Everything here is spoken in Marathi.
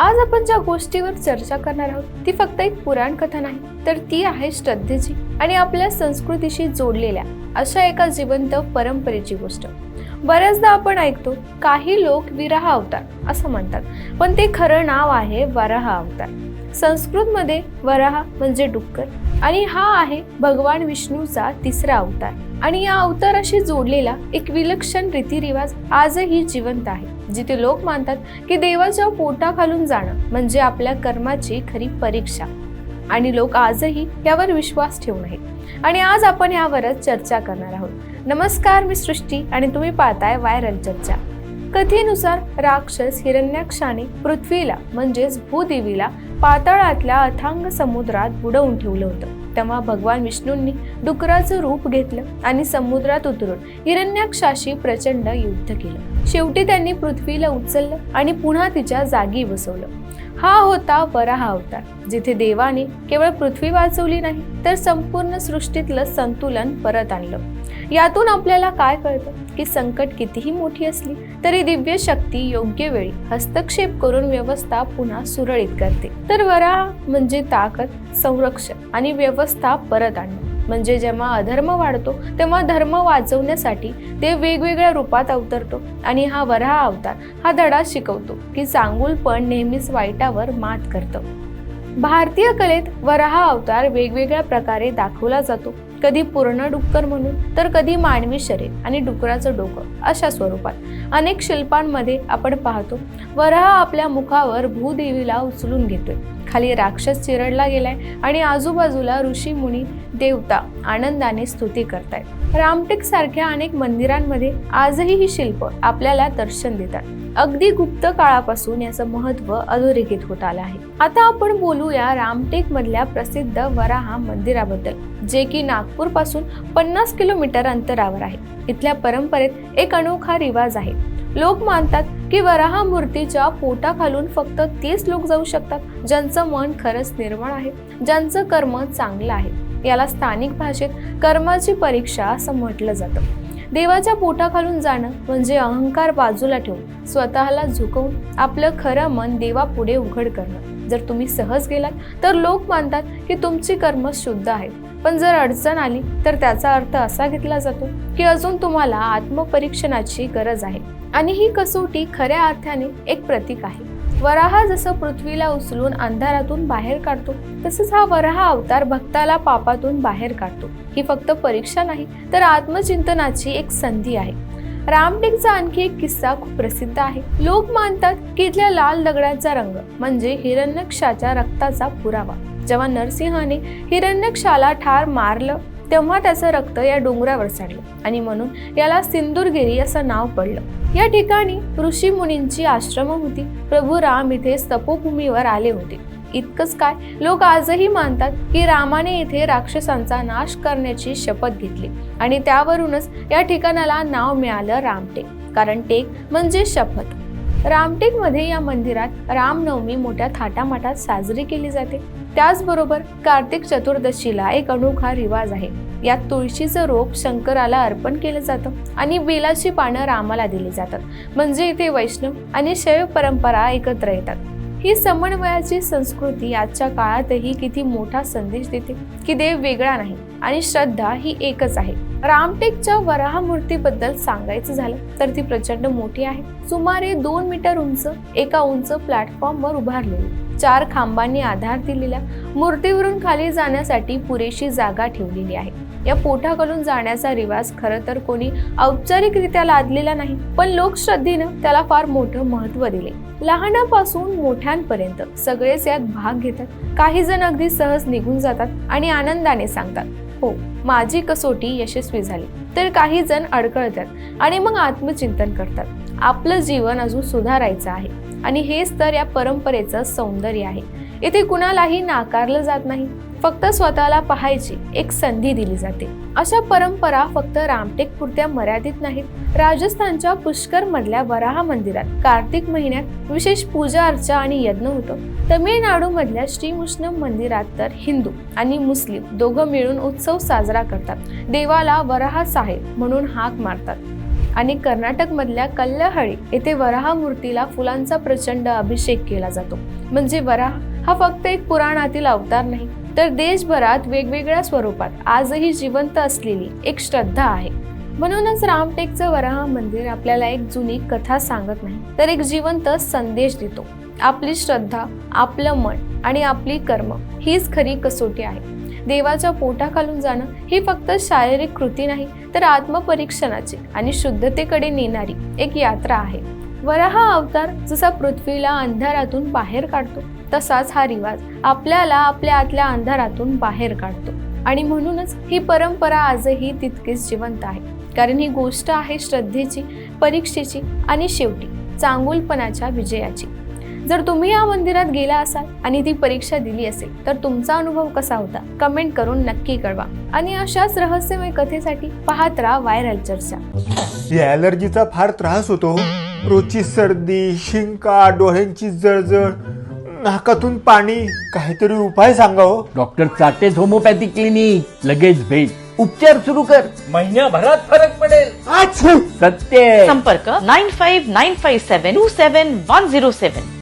आज आपण ज्या गोष्टीवर चर्चा करणार आहोत ती फक्त एक पुराण कथा नाही तर ती आहे श्रद्धेची आणि आपल्या संस्कृतीशी जोडलेल्या अशा एका जिवंत परंपरेची गोष्ट. बऱ्याचदा आपण ऐकतो काही लोक विरहा अवतार असं म्हणतात. पण ते खरं नाव आहे वराह अवतार. संस्कृतमध्ये वराहा म्हणजे डुक्कर आणि हा आहे भगवान विष्णूचा तिसरा अवतार. आणि या अवताराशी जोडलेला एक विलक्षण रीतिरिवाज आजही जिवंत आहे. जिथे लोक मानतात की देवाच्या पोटाखालून जाणं म्हणजे आपल्या कर्माची खरी परीक्षा. आणि लोक आजही यावर विश्वास ठेवून आहेत. आणि आज आपण यावरच चर्चा करणार आहोत. नमस्कार मी सृष्टी आणि तुम्ही पाहताय व्हायरल चर्चा. कथेनुसार राक्षस हिरण्याक्षाने पृथ्वीला म्हणजेच भूदेवीला पाताळातल्या अथांग समुद्रात बुडवून ठेवलं होतं. तेव्हा भगवान विष्णूंनी डुकराचं रूप घेतलं आणि समुद्रात उतरून हिरण्याक्षाशी प्रचंड युद्ध केलं. शेवटी त्यांनी पृथ्वीला उचललं आणि पुन्हा तिच्या जागी बसवलं. हा होता वराह अवतार जिथे देवाने केवळ पृथ्वी वाचवली नाही तर संपूर्ण सृष्टीतलं संतुलन परत आणलं. यातून आपल्याला काय कळतं? की संकट कितीही मोठी असली तरी दिव्य शक्ती योग्य वेळी हस्तक्षेप करून व्यवस्था पुन्हा सुरळीत करते. तर वरा म्हणजे ताकद संरक्षण आणि व्यवस्था परत आणणं. म्हणजे जेव्हा अधर्म वाढतो तेव्हा धर्म वाचवण्यासाठी ते वेगवेगळ्या रूपात अवतरतो आणि हा वराह अवतार हा धडा शिकवतो की चांगुलपण नेहमीच वाईटावर मात करतं. भारतीय कलेत वराहा अवतार वेगवेगळ्या प्रकारे दाखवला जातो. कधी पूर्ण डुक्कर म्हणून तर कधी मानवी शरीर आणि डुकराचं डोकं अशा स्वरूपात. अनेक शिल्पांमध्ये आपण पाहतो वराहा आपल्या मुखावर भूदेवीला उचलून घेतोय. खाली राक्षस चिरडला गेलाय आणि आजूबाजूला ऋषी मुनी देवता आनंदाने स्तुती करतायत. रामटेक सारख्या अनेक मंदिरांमध्ये आजही ही शिल्प आपल्याला दर्शन देतात. अगदी गुप्त काळापासून याचं महत्त्व अधोरेखित होत आलं आहे. आता आपण बोलूया रामटेक मधल्या प्रसिद्ध वराहा मंदिराबद्दल जे की नागपूरपासून पन्नास किलोमीटर अंतरावर आहे. इथल्या परंपरेत एक अनोखा रिवाज आहे. लोक मानतात की वराहा मूर्तीच्या पोटाखालून फक्त तेच लोक जाऊ शकतात ज्यांचं मन खरंच निर्मळ आहे ज्यांचं कर्म चांगलं आहे. याला स्थानिक भाषेत कर्माची परीक्षा असं म्हटलं जातं. देवाच्या पोटाखालून जाणं म्हणजे अहंकार बाजूला ठेवून स्वतःला झुकवून आपलं खरं मन देवापुढे उघड करणं. जर तुम्ही सहज गेलात तर लोक मानतात की तुमची कर्म शुद्ध आहेत पण जर अडचण आली तर त्याचा अर्थ असा घेतला जातो की अजून तुम्हाला आत्मपरीक्षणाची गरज आहे. आणि ही कसोटी खऱ्या अर्थाने एक प्रतीक आहे. वराहा जसं पृथ्वीला उचलून अंधारातून बाहेर काढतो तसंच हा वराहा अवतार भक्ताला पापातून बाहेर काढतो. ही फक्त परीक्षा नाही तर आत्मचिंतनाची एक संधी आहे. रामटेकचा आणखी एक किस्सा खूप प्रसिद्ध आहे. लोक मानतात की इथल्या लाल दगडाचा रंग म्हणजे हिरण्यक्षाच्या रक्ताचा पुरावा. जेव्हा नरसिंहाने हिरण्यक्षाला ठार मारलं तेव्हा त्याचं रक्त या डोंगरावर सांडलं आणि म्हणून याला सिंदूरगिरी असं नाव पडलं. या ठिकाणी ऋषी मुनींची आश्रम होती. प्रभू राम इथे तपोभूमीवर आले होते. इतकंच काय लोक आजही मानतात की रामाने इथे राक्षसांचा नाश करण्याची शपथ घेतली आणि त्यावरूनच या ठिकाणाला नाव मिळालं रामटेक. कारण टेक म्हणजे शपथ. रामटेकमध्ये या मंदिरात रामनवमी मोठ्या थाटामाटात साजरी केली जाते. त्याचबरोबर कार्तिक चतुर्दशीला एक अनोखा रिवाज आहे. यात तुळशीचं रोप शंकराला अर्पण केलं जातं आणि बेलाची पानं रामाला दिली जातात. म्हणजे इथे वैष्णव आणि शैव परंपरा एकत्र येतात. ही समन्वयाची संस्कृती आजच्या काळातही किती मोठा संदेश देते की देव वेगळा नाही आणि श्रद्धा ही एकच आहे. रामटेकच्या वराह मूर्तीबद्दल सांगायचं झालं तर ती प्रचंड मोठी आहे. सुमारे दोन मीटर उंच एका उंच प्लॅटफॉर्मवर उभारलेली. चार खांबांनी आधार दिलेल्या मूर्तीवरून खाली जाण्यासाठी पुरेशी जागा ठेवलेली आहे. या पोटाकडून जाण्याचा रिवाज खरं तर कोणी औपचारिकरित्या लादलेला नाही पण लोकश्रद्धेनं त्याला फार मोठं महत्त्व दिले. लहानापासून मोठ्यांपर्यंत सगळेच यात भाग घेतात. काही जण अगदी सहज निघून जातात आणि आनंदाने सांगतात हो माझी कसोटी यशस्वी झाली. तर काही जण अडकळतात आणि मग आत्मचिंतन करतात. आपलं जीवन अजून सुधारायचं आहे. आणि हेच तर या परंपरेचं सौंदर्य आहे. इथे कुणालाही नाकारलं जात नाही. फक्त स्वतःला पाहायची एक संधी दिली जाते. अशा परंपरा फक्त रामटेक पुरत्या मर्यादित नाहीत. राजस्थानच्या पुष्कर मधल्या वराहा मंदिरात कार्तिक महिन्यात विशेष पूजा अर्चा आणि यज्ञ होतो. तमिळनाडू मधल्या श्रीमुष्णम मंदिरात तर हिंदू आणि मुस्लिम दोघं मिळून उत्सव साजरा करतात. देवाला वराहा साहेब म्हणून हाक मारतात. आणि कर्नाटकमधल्या कल्लहळी येथे वराह मूर्तीला फुलांचा प्रचंड अभिषेक केला जातो. म्हणजे वराह हा फक्त एक पुराणातील अवतार नाही तर देशभरात वेगवेगळ्या स्वरूपात आजही जिवंत असलेली एक श्रद्धा आहे. म्हणूनच रामटेकचं वराह मंदिर आपल्याला एक जुनी कथा सांगत नाही तर एक जिवंत संदेश देतो. आपली श्रद्धा आपलं मन आणि आपली कर्म हीच खरी कसोटी आहे. देवाच्या पोटाखालून जाणं ही फक्त शारीरिक कृती नाही तर आत्मपरीक्षणाची आणि शुद्धतेकडे नेणारी एक यात्रा आहे. वराहा अवतार जसा पृथ्वीला अंधारातून बाहेर काढतो तसाच हा रिवाज आपल्याला आपल्या आतल्या अंधारातून बाहेर काढतो. आणि म्हणूनच ही परंपरा आजही तितकीच जिवंत आहे. कारण ही गोष्ट आहे श्रद्धेची परीक्षेची आणि शेवटी चांगुलपणाच्या विजयाची. जर तुम्ही या मंदिरात गेला असाल आणि ती परीक्षा दिली असेल तर तुमचा अनुभव कसा होता? कमेंट करून नक्की कळवा. आणि अशाच रहस्यमय कथेसाठी पाहत राहा व्हायरल चर्चा या ॲलर्जीचा फार त्रास होतो रोजची सर्दी शिंका डोळ्यांची जळजळ नाकातून पाणी काहीतरी उपाय सांगा हो. डॉक्टर चाटेज होमोपॅथी क्लिनिक लगेच भेट. उपचार सुरू कर. महिन्याभरात फरक पडेल! सत्य. संपर्क nine five nine five seven two seven one zero seven.